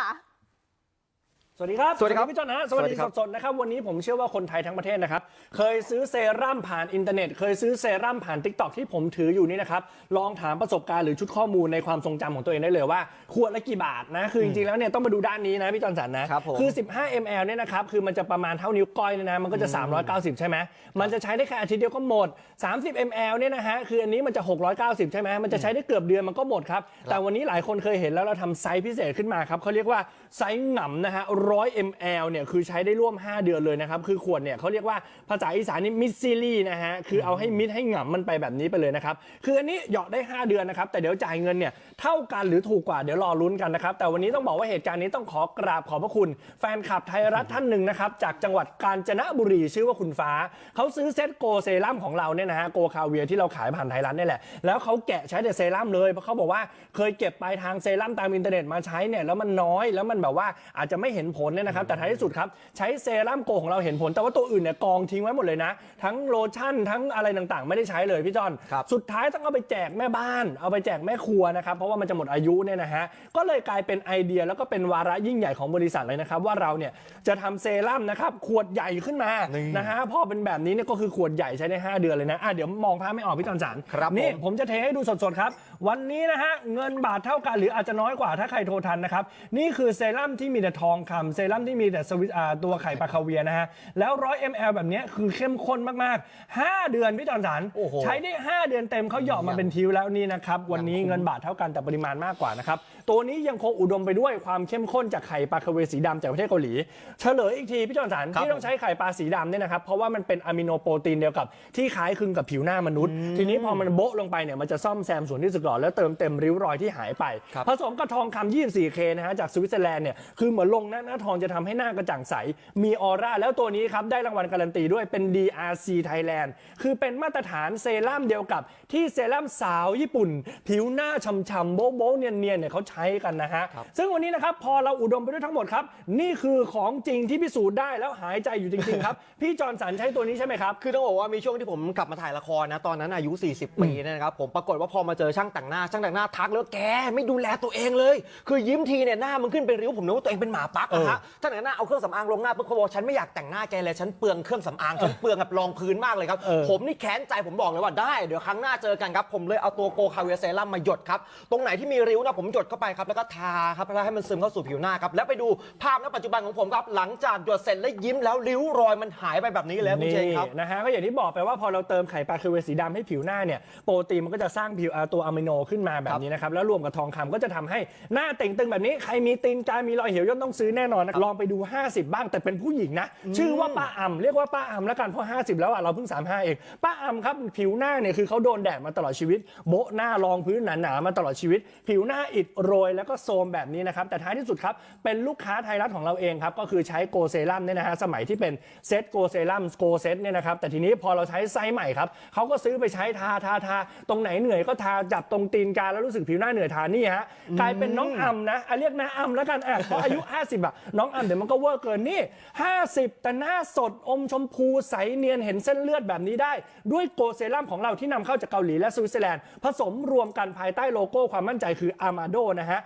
yeah. สวัสดีครับ สวัสดีครับพี่จอนนะสวัสสวัสดีดีครับสดๆนะครับ วันนี้ผมเชื่อว่าคนไทยทั้งประเทศนะครับ เคยซื้อเซรั่มผ่านอินเทอร์เน็ต เคยซื้อเซรั่มผ่านทิกตอกที่ผมถืออยู่นี่นะครับ ลองถามประสบการณ์หรือชุดข้อมูลในความทรงจำของตัวเองได้เลยว่าขวดละกี่บาทนะ คือจริงๆแล้วเนี่ยต้องมาดูด้านนี้นะพี่จอนสันนะ ครับผม คือ 15 ml เนี่ยนะครับ คือมันจะประมาณเท่านิ้วก้อยเลยนะ มันก็จะ 390 ใช่ไหม มันจะใช้ได้แค่อาทิตย์เดียวก็หมด 30 ml เนี่ยนะฮะ คืออันนี้มันจะ 690 ใช่ไหมมันจะใช้ได้เกือบเดือนมันก็หมดครับ แต่วันนี้หลายคนเคยเห็นแล้วเราทำไซส์พิเศษขึ้นมาครับเขาเรียกว่าไซส์หง่ำนะฮะ100 ml เนี่ยคือใช้ได้ร่วม 5 เดือนเลยนะครับ คือขวดเนี่ยเขาเรียกว่าภาษาอีสานนี่มิดซิลี่นะฮะ คือเอาให้มิดให้หง่ำมันไปแบบนี้ไปเลยนะครับ คืออันนี้หยอดได้ 5 เดือนนะครับ แต่เดี๋ยวจ่ายเงินเนี่ยเท่ากันหรือถูกกว่าเดี๋ยวรอลุ้นกันนะครับ แต่วันนี้ต้องบอกว่าเหตุการณ์นี้ต้องขอกราบขอบพระคุณ แฟนคลับไทยรัฐท่านหนึ่งนะครับจากจังหวัดกาญจนบุรีชื่อว่าคุณฟ้าเขาซื้อเซตโกเซรั่มของเราเนี่ยนะฮะโกคาเวียที่เราขายผ่านไทยรัฐนี่แหละแล้วเขาแกะใช้แต่เซรั่มเลยเพราะเขาบอกว่าเคยเก็บปลายทางเซรั่มตามอินเทอร์เน็ตมาใช้เนี่ยแล้วมันน้อยแล้วมันแบบว่าอาจจะไม่เห็นผลเนี่ยนะครับแต่ท้ายที่สุดครับใช้เซรั่มโกของเราเห็นผล แต่ว่าตัวอื่นเนี่ยกองทิ้งไว้หมดเลยนะ ทั้งโลชั่นทั้งอะไรต่างๆ ไม่ได้ใช้เลยพี่จอนครับ สุดท้ายต้องเอาไปแจกแม่บ้าน เอาไปแจกแม่ครัวนะครับเพราะว่ามันจะหมดอายุเนี่ยนะฮะก็เลยกลายเป็นไอเดียแล้วก็เป็นวาระยิ่งใหญ่ของบริษัทเลยนะครับว่าเราเนี่ยจะทำเซรั่มนะครับขวดใหญ่ขึ้นมานี่นะฮะพอเป็นแบบนี้เนี่ยก็คือขวดใหญ่ใช้ได้5เดือนเลยนะอะเดี๋ยวมองภาพไม่ออกพี่จอนสันครับนี่ ผม ผมจะเทให้ดูสดๆครับ วันนี้นะฮะ เงินบาทเท่ากันหรืออาจจะน้อยกว่าถ้าใครโทรทันนะครับ นี่คือเซรั่มที่มีแต่ทองคำเซรั่มที่มีแต่สวิตอ่าตัวไข่ปลาคาเวียร์นะฮะ แล้วร้อย ml แบบเนี้ยคือเข้มข้นมากๆ 5 เดือนพี่จอนสัน โอ้โห ใช้ได้ 5 เดือนเต็มเขาเหยาะมาเป็นทิวแล้วนี่นะครับ วันนี้เงินบาทเท่ากันแต่ปริมาณมากกว่านะครับ ตัวนี้ยังคงอุดมไปด้วยความเข้มข้นจากไข่ปลาคาเวียร์สีดำจากประเทศเกาหลี เฉลยอีกทีพี่จอนสันครับที่ต้องใช้ไข่ปลาสีดำเนี่ยนะครับ เพราะว่ามันเป็นอะมิโนโปรตีนเดียวกับที่คล้ายคลึงกับผิวหน้ามนุษย์ ทีนี้พอมันโบ๊ะลงไปเนี่ยมันจะซ่อมแซมส่วนที่สึกหรอแล้วเติมเต็มริ้วรอยที่หายไป ครับ ผสมกับทองคำ 24K นะฮะจากสวิตเซอร์แลนด์เนี่ยคือเหมือนลงหน้าหน้าทองจะทำให้หน้ากระจ่างใส มีออร่า แล้วตัวนี้ครับ ได้รางวัลการันตีด้วยเป็น DRC Thailand คือเป็นมาตรฐานเซรั่มเดียวกับที่เซรั่มสาวญี่ปุ่น ผิวหน้าช่ำๆโบ๊ะโบ๊ะเนียนๆเนี่ยเขาใช้กันนะฮะครับซึ่งวันนี้นะครับพอเราอุดมไปด้วยทั้งหมดครับ นี่คือของจริงที่พิสูจน์ได้แล้วหายใจอยู่จริงๆครับ พี่จอร์นสันใช้ตัวนี้ใช่ไหมครับ คือต้องบอกว่ามีช่วงที่ผมกลับมาถ่ายละครนะตอนนั้นอายุ 40 ปีเนยนะครับผมปรากฏว่าพอมาเจอช่างแต่งหน้าช่างแต่งหน้าทักแล้วแกไม่ดูแลตัวเองเลย คือยิ้มทีเนี่ยหน้ามันขึ้นเป็นริ้วผมนึกว่าตัวเองเป็นหมาปักอะฮะช่างแต่งหน้าเอาเครื่องสำอางลงหน้าปุ๊บเขาบอกฉันไม่อยากแต่งหน้าแกเลยฉันเปลืองเครื่องสำอางฉันเปลืองกับรองพื้นมากเลยครับเออผมนี่แค้นใจผมบอกเลยว่าได้เดี๋ยวครั้งหน้าเจอกันครับผมเลยเอาตัวโกคาเวียเซรั่มมาหยดครับตรงไหนที่มีริ้วนะผมหยดเข้าไปครับแล้วก็ทาครับแล้วให้มันซึมเข้าสู่ผิวหน้าครับแล้วไปดูภาพณปัจจุบันของผมครับหลังจากหยดเสร็จแล้วยิ้มแล้วริ้วรอยมันหายไปแบบนี้เลยคุณเจนครับนะฮะก็อย่างที่บอกไปว่าพอเราเติมไข่ปลาคือเวสีดำให้ผิวหน้าเนี่ยโปรตีนมันก็จะสร้างผิวอ่าตัวอะมิโนขึ้นมาแบบนี้นะครับแล้วรวมกับทองคำก็จะทำให้หน้าเต่งตึงแบบนี้ใครมีตีนกามีรอยเหี่ยวย่นต้องซื้อแน่นอนนะลองไปดู 50 บ้างแต่เป็นผู้หญิงนะ ชื่อว่าป้าอ่ำเรียกว่าป้าอ่ำแล้วกันเพราะ 50 แล้วอะเราเพิ่ง 35 เอง ป้าอ่ำครับผิวหน้าเนี่ยคือเขาโดนแดดมาตลอดชีวิต โบะหน้ารองพื้นหนาๆมาตลอดชีวิต ผิวหน้าอิดโรยแล้วก็โทรมแบบนี้นะครับแต่ท้ายที่สุดครับเป็นลูกค้าไทยรัฐของเราเองครับก็คือใช้โกเซรั่มเนี่ยนะฮะสมัยที่เป็นเซตโกเซรั่มโกเซตเนี่ยนะครับแต่ทีนี้พอเราใช้ไซส์ใหม่ครับเขาก็ซื้อไปใช้ทาทาทาตรงไหนเหนื่อยก็ทาจับตรงตีนกาแล้วรู้สึกผิวหน้าเหนื่อยทานี่ฮะกลายเป็นน้องอ่ำนะอะเรียกน้าอ่ำแล้วกันอะเพราะอายุ 50อะน้องอันเดี๋ยวมันก็เวอร์เกินนี่ 50 แต่หน้าสดอมชมพูใสเนียนเห็นเส้นเลือดแบบนี้ได้ ด้วยโกเซรั่มของเราที่นำเข้าจากเกาหลีและสวิตเซอร์แลนด์ ผสมรวมกันภายใต้โลโก้ความมั่นใจคืออามาโดนะฮะ